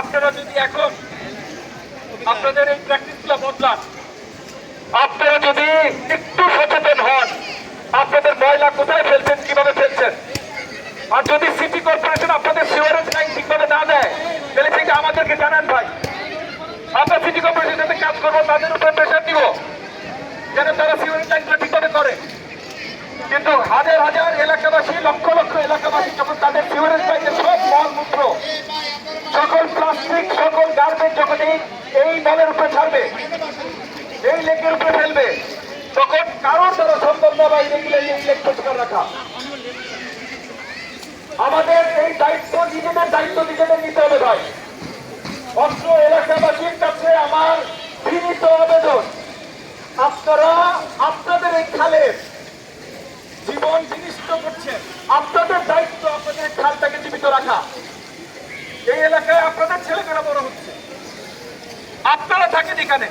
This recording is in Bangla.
আপনারা যদি এখন আপনাদের এই প্র্যাকটিসগুলো বদলান, আপনারা যদি একটু সচেতন হন, আপনাদের ময়লা কোথায় ফেলছেন, কীভাবে ফেলছেন? আর যদি সিটি কর্পোরেশন আপনাদের সিওরেজ লাইন ঠিকভাবে না দেয়, তাহলে সেটা আমাদেরকে জানান ভাই। আমরা সিটি কর্পোরেশনের সাথে কাজ করব, তাদের উপরে প্রেশার দিব, যেন তারা সিওরেজ লাইনগুলো ঠিকভাবে করে। কিন্তু হাজার হাজার এলাকাবাসী, লক্ষ লক্ষ এলাকাবাসী যখন তাদের সিওরেজ লাইনের সব মলমূত্র সকল প্লাস্টিক সকল গার্বেজ যখন এই নলের উপরে ছাড়বে, এই লেকের উপরে ফেলবে। তখন কারোর দ্বারা সম্ভব না বা এই লেক পরিষ্কার রাখা। আমাদের এই দায়িত্ব নিজেদের দায়িত্ব নিজেদের নিতে হবে ভাই। অস্ত্র এলাকাবাসীর কাছে আমার বিনীত আবেদন, আপনারা আপনাদের এই খালের জীবন বিনিষ্ট করছেন। আপনাদের দায়িত্ব আপনাদের খালটাকে জীবিত রাখা। এই এলাকায় আপনাদের ছেলেমেয়েরা বড় হচ্ছে। আপনারা থাকেন এখানে।